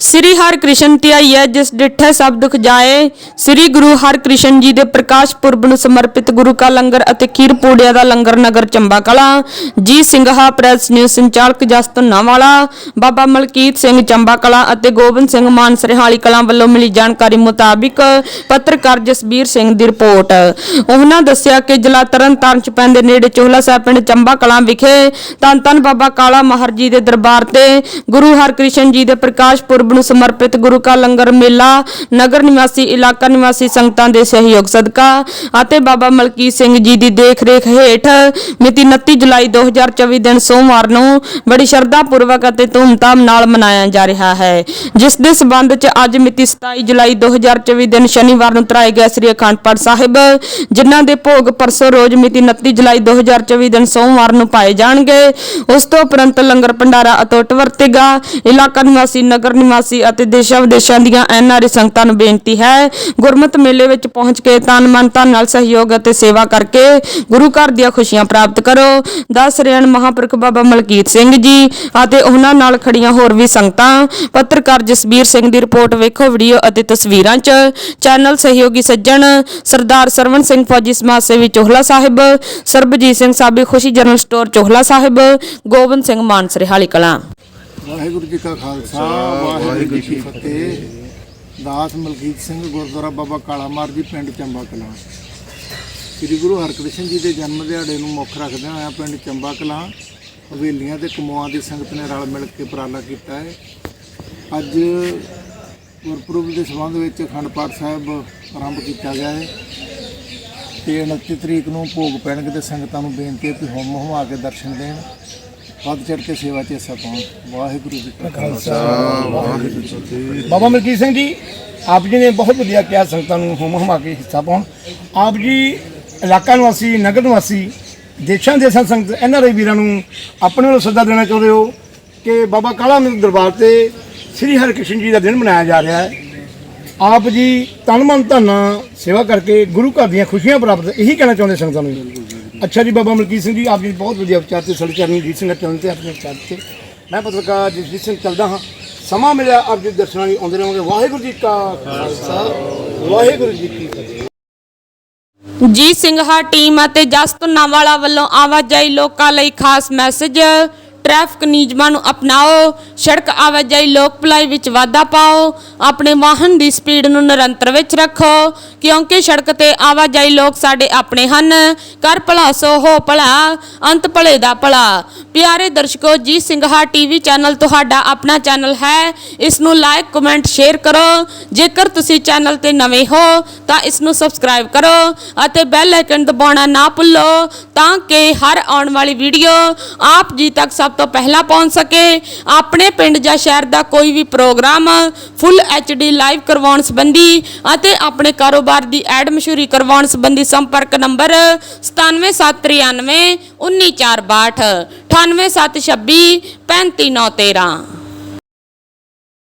ਸ੍ਰੀ ਹਰਿਕ੍ਰਿਸ਼ਨ ਧਿਆਈਐ ਜਿਸ ਡਿੱਠੇ ਸਭ ਦੁਖ ਜਾਏ। ਸ੍ਰੀ ਗੁਰੂ ਹਰਿਕ੍ਰਿਸ਼ਨ ਜੀ ਦੇ ਪ੍ਰਕਾਸ਼ ਪੁਰਬ ਨੂੰ ਸਮਰਪਿਤ ਗੁਰੂ ਕਾ ਲੰਗਰ ਅਤੇ ਖੀਰ ਪੂੜਿਆਂ ਦਾ ਲੰਗਰ ਨਗਰ ਚੰਬਾ ਕਲਾ। ਜੀ ਸਿੰਘਾ ਪ੍ਰੈਸ ਨਿਊਜ਼ ਸੰਚਾਲਕ ਜਸਤ ਵਾਲਾ ਬਾਬਾ ਮਲਕੀਤ ਸਿੰਘ ਚੰਬਾ ਕਲਾ ਅਤੇ ਗੋਬਿੰਦ ਸਿੰਘ ਮਾਨ ਸਰਹਾਲੀ ਕਲਾ ਵੱਲੋਂ ਮਿਲੀ ਜਾਣਕਾਰੀ ਮੁਤਾਬਿਕ ਪੱਤਰਕਾਰ ਜਸਬੀਰ ਸਿੰਘ ਦੀ ਰਿਪੋਰਟ। ਉਹਨਾਂ ਦੱਸਿਆ ਕਿ ਜ਼ਿਲ੍ਹਾ ਤਰਨਤਾਰਨ ਚ ਪੈਂਦੇ ਨੇੜੇ ਚੋਹਲਾ ਸਾਹਿਬ ਪਿੰਡ ਚੰਬਾ ਕਲਾਂ ਵਿਖੇ ਤਨ ਧੰਨ ਬਾਬਾ ਕਾਲਾ ਮਹਰ ਜੀ ਦੇ ਦਰਬਾਰ ਤੇ ਗੁਰੂ ਹਰਕ੍ਰਿਸ਼ਨ ਜੀ ਦੇ ਪ੍ਰਕਾਸ਼ ਪੁਰਬ ਨੂੰ ਸਮਰਪਿਤ ਗੁਰੂ ਕਾ ਲੰਗਰ ਮੇਲਾ, ਨਗਰ ਨਿਵਾਸੀ ਇਲਾਕਾ ਨਿਵਾਸੀ ਸੰਗਤਾਂ ਦੇ ਸਹਿਯੋਗ ਸਦਕਾ ਅਤੇ ਬਾਬਾ ਮਲਕੀਤ ਸਿੰਘ ਜੀ ਦੀ ਦੇਖ ਰੇਖ ਹੇਠ ਮਿਤੀ 29 ਜੁਲਾਈ 2024 ਦਿਨ ਸੋਮਵਾਰ ਨੂੰ ਬੜੀ ਸ਼ਰਧਾ ਪੂਰਵਕ ਅਤੇ ਧੂਮਧਾਮ ਨਾਲ ਮਨਾਇਆ ਜਾ ਰਿਹਾ ਹੈ। ਜਿਸ ਦੇ ਸਬੰਧ ਚ ਅੱਜ ਮਿਤੀ 27 ਜੁਲਾਈ 2024 ਦਿਨ ਸ਼ਨੀਵਾਰ ਨੂੰ ਤਰਾਏ ਗਏ ਸ੍ਰੀ ਅਖੰਡ ਪਾਠ ਸਾਹਿਬ, ਜਿਨ੍ਹਾਂ ਦੇ ਭੋਗ ਪਰਸੋਂ ਰੋਜ਼ ਮਿਤੀ 29 ਜੁਲਾਈ 2024 ਦਿਨ ਸੋਮਵਾਰ ਨੂੰ ਪਾਏ ਜਾਣਗੇ। ਉਸ ਤੋਂ ਉਪਰੰਤ ਲੰਗਰ ਭੰਡਾਰਾ ਅਤੁੱਟ ਵਰਤੇਗਾ। ਇਲਾਕਾ ਨਿਵਾਸੀ ਨਗਰ ਨਿਵਾਸੀ ਅਤੇ ਦੇਸ਼ਾਂ ਵਿਦੇਸ਼ਾਂ ਦੀਆਂ ਐਨਆਰਏ ਸੰਗਤਾਂ ਨੂੰ ਬੇਨਤੀ ਹੈ। ਗੁਰਮਤ ਮੇਲੇ ਵਿੱਚ ਪਹੁੰਚ ਕੇ ਤਨ ਮਨ ਧਨ ਨਾਲ ਸਹਿਯੋਗ ਅਤੇ ਸੇਵਾ ਕਰਕੇ ਗੁਰੂ ਘਰ ਦੀਆਂ ਖੁਸ਼ੀਆਂ ਪ੍ਰਾਪਤ ਕਰੋ। ਦਸ ਰਿਆਣ ਮਹਾਂਪੁਰਖ ਬਾਬਾ ਮਲਕੀਤ ਸਿੰਘ ਜੀ ਅਤੇ ਉਹਨਾਂ ਨਾਲ ਖੜੀਆਂ ਹੋਰ ਵੀ ਸੰਗਤਾਂ। ਪੱਤਰਕਾਰ ਜਸਬੀਰ ਸਿੰਘ ਦੀ ਰਿਪੋਰਟ ਵੇਖੋ ਵੀਡੀਓ ਅਤੇ ਤਸਵੀਰਾਂ 'ਚ। ਚੈਨਲ ਸਹਿਯੋਗੀ ਸੱਜਣ ਸਰਦਾਰ ਸਰਵਨ ਸਿੰਘ ਫੌਜੀ ਸਮਾਜ ਸੇਵੀ ਚੋਹਲਾ ਸਾਹਿਬ, ਸਰਬਜੀਤ ਸਿੰਘ ਸਾਬੀ ਖੁਸ਼ੀ ਜਨਰਲ ਸਟੋਰ ਚੋਹਲਾ ਸਾਹਿਬ, ਗੋਬਿੰਦ ਸਿੰਘ ਮਾਨਸਰੇ ਹਾਲੀ ਕਲਾਂ। ਵਾਹਿਗੁਰੂ ਜੀ ਕਾ ਖਾਲਸਾ ਵਾਹਿਗੁਰੂ ਜੀ ਕੀ ਫਤਿਹ। ਦਾਸ ਮਲਕੀਤ ਸਿੰਘ ਗੁਰਦੁਆਰਾ ਬਾਬਾ ਕਾਲਾ ਮਾਰ ਜੀ ਪਿੰਡ ਚੰਬਾ ਕਲਾਂ ਸ੍ਰੀ ਗੁਰੂ ਹਰਕ੍ਰਿਸ਼ਨ ਜੀ ਦੇ ਜਨਮ ਦਿਹਾੜੇ ਨੂੰ ਮੁੱਖ ਰੱਖਦਿਆਂ ਹੋਇਆ ਪਿੰਡ ਚੰਬਾ ਕਲਾਂ ਹਵੇਲੀਆਂ ਤੇ ਕਮੋਆਂ ਦੀ ਸੰਗਤ ਨੇ ਰਲ ਮਿਲ ਕੇ ਉਪਰਾਲਾ ਕੀਤਾ ਹੈ। ਅੱਜ ਗੁਰਪੁਰਬ ਦੇ ਸੰਬੰਧ ਵਿੱਚ ਅਖੰਡ ਪਾਠ ਸਾਹਿਬ ਆਰੰਭ ਕੀਤਾ ਗਿਆ ਹੈ ਤੇ 29 ਤਰੀਕ ਨੂੰ ਭੋਗ ਪੈਣਗੇ ਤੇ ਸੰਗਤਾਂ ਨੂੰ ਬੇਨਤੀ ਹੈ ਕਿ ਹੁਮ ਹੁਮਾ ਕੇ ਦਰਸ਼ਨ ਦੇਣ। ਵੱਧ ਚੜ ਕੇ ਸੇਵਾ 'ਚ ਹਿੱਸਾ ਪਾਉਣ। ਵਾਹਿਗੁਰੂ ਜੀ ਕਾ ਖਾਲਸਾ। ਵਾਹਿਗੁਰੂ ਜੀ ਕੀ ਫਤਿਹ। ਬਾਬਾ ਮਲਕੀਤ ਸਿੰਘ ਜੀ ਆਪ ਜੀ ਨੇ ਬਹੁਤ ਵਧੀਆ ਕਿਹਾ ਸੰਗਤਾਂ ਨੂੰ ਹੁਮ ਹੁਮਾ ਕੇ ਹਿੱਸਾ ਪਾਉਣ। ਆਪ ਜੀ ਇਲਾਕਾ ਨਿਵਾਸੀ ਨਗਰ ਨਿਵਾਸੀ ਦੇਸ਼ਾਂ ਦੇ ਸੰਗਤ ਐਨਆਰਆਈ ਵੀਰਾਂ ਨੂੰ ਆਪਣੇ ਵੱਲੋਂ ਸੱਦਾ ਦੇਣਾ ਚਾਹੁੰਦੇ ਹੋ ਕਿ ਬਾਬਾ ਕਾਲਾ ਮੀਰ ਦਰਬਾਰ ਤੇ ਸ੍ਰੀ ਹਰਿਕ੍ਰਿਸ਼ਨ ਜੀ ਦਾ ਦਿਨ ਮਨਾਇਆ ਜਾ ਰਿਹਾ ਹੈ। ਆਪ ਜੀ ਤਨ ਮਨ ਧਨ ਸੇਵਾ ਕਰਕੇ ਗੁਰੂ ਘਰ ਦੀਆਂ ਖੁਸ਼ੀਆਂ ਪ੍ਰਾਪਤ ਇਹੀ ਕਹਿਣਾ ਚਾਹੁੰਦੇ ਸੰਗਤਾਂ ਨੂੰ। ਅੱਛਾ ਜੀ, ਬਾਬਾ ਮਲਕੀਤ ਸਿੰਘ ਜੀ, ਆਪ ਜੀ ਬਹੁਤ ਵਧੀਆ ਵਿਚਾਰ ਤੇ ਸਾਡੇ ਚਰਨੀ ਜੀ ਸਿੰਘ ਚਰਨ ਤੇ ਆਪਣੇ ਵਿਚਾਰ ਤੇ ਮੈਂ ਪੱਤਰਕਾਰ ਜਸਜੀਤ ਸਿੰਘ ਚੱਲਦਾ ਹਾਂ। ਸਮਾਂ ਮਿਲਿਆ ਆਪ ਜੀ ਦਰਸ਼ਨਾਂ ਲਈ, ਆਉਂਦੇ ਰਹਾਂਗੇ। ਵਾਹਿਗੁਰੂ ਜੀ ਕਾ ਖਾਲਸਾ, ਵਾਹਿਗੁਰੂ ਜੀ ਕੀ ਫਤਿਹ। ਜੀ ਸਿੰਘਾ ਟੀਮ ਅਤੇ ਜਸਤ ਨਾਵਾਲਾ ਵੱਲੋਂ ਆਵਾਜਾਈ ਲੋਕਾਂ ਲਈ ਖਾਸ ਮੈਸੇਜ। ਟ੍ਰੈਫਿਕ ਨਿਯਮਾਂ ਨੂੰ ਅਪਣਾਓ, ਸੜਕ ਆਵਾਜਾਈ ਲੋਕ ਭਲਾਈ ਵਿੱਚ ਵਾਧਾ ਪਾਓ, ਆਪਣੇ ਵਾਹਨ ਦੀ ਸਪੀਡ ਨੂੰ ਨਿਰੰਤਰ ਵਿੱਚ ਰੱਖੋ, ਕਿਉਂਕਿ ਸੜਕ ਤੇ ਆਵਾਜਾਈ ਲੋਕ ਸਾਡੇ ਆਪਣੇ ਹਨ। ਕਰ ਭਲਾ ਸੋ ਹੋ ਭਲਾ, ਅੰਤ ਭਲੇ ਦਾ ਭਲਾ। ਪਿਆਰੇ ਦਰਸ਼ਕੋ ਜੀ ਸਿੰਘਾ ਟੀਵੀ ਚੈਨਲ ਤੁਹਾਡਾ ਆਪਣਾ ਚੈਨਲ ਹੈ। ਇਸ ਨੂੰ ਲਾਈਕ ਕਮੈਂਟ ਸ਼ੇਅਰ ਕਰੋ। ਜੇਕਰ ਤੁਸੀਂ ਚੈਨਲ ਤੇ ਨਵੇਂ ਹੋ, ਤਾਂ ਇਸ ਨੂੰ ਸਬਸਕ੍ਰਾਈਬ ਕਰੋ ਅਤੇ ਬੈਲ ਆਈਕਨ ਦਬਾਉਣਾ ਨਾ ਭੁੱਲੋ ਤਾਂ ਕਿ ਹਰ ਆਉਣ ਵਾਲੀ ਵੀਡੀਓ ਆਪ ਜੀ ਤੱਕ ਸਭ ਤੋਂ ਪਹਿਲਾਂ ਪਹੁੰਚ ਸਕੇ। ਆਪਣੇ ਪਿੰਡ ਜਾਂ ਸ਼ਹਿਰ ਦਾ ਕੋਈ ਵੀ ਪ੍ਰੋਗਰਾਮ ਫੁੱਲ ਡੀ ਲਾਈਵ ਕਰਵਾਉਣ ਸੰਬੰਧੀ ਅਤੇ ਆਪਣੇ ਕਾਰੋਬਾਰ ਦੀ ਐਡ ਮਸ਼ਹੂਰੀ ਕਰਵਾਉਣ ਸੰਬੰਧੀ ਸੰਪਰਕ ਨੰਬਰ 97793 19462 98726 35913